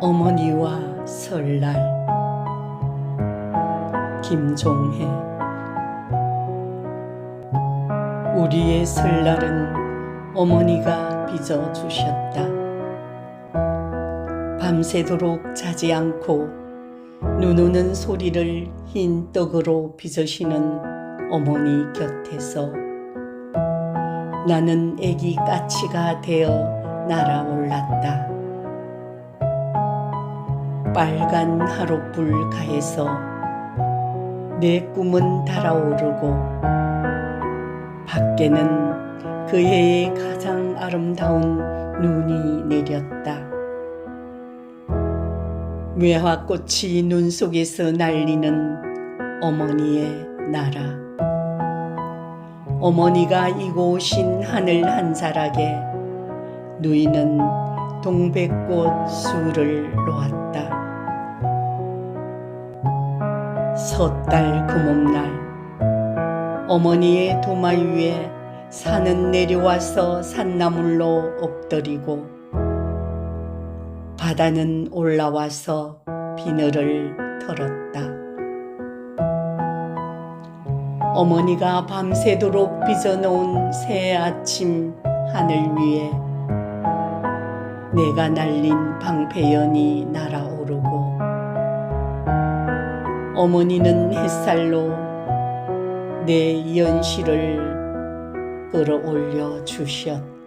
어머니와 설날 김종혜 우리의 설날은 어머니가 빚어 주셨다. 밤새도록 자지 않고 눈 오는 소리를 흰 떡으로 빚으시는 어머니 곁에서 나는 애기 까치가 되어 날아올랐다. 빨간 하룻불 가에서 내 꿈은 달아오르고 밖에는 그 해의 가장 아름다운 눈이 내렸다. 매화꽃이 눈 속에서 날리는 어머니의 나라. 어머니가 이고 오신 하늘 한 자락에 누이는 동백꽃 술을 놓았다. 섣달 금음날 어머니의 도마 위에 산은 내려와서 산나물로 엎드리고 바다는 올라와서 비늘을 털었다. 어머니가 밤새도록 빚어놓은 새 아침 하늘 위에 내가 날린 방패연이 날아오르고 어머니는 햇살로 내 연시를 끌어올려 주셨다.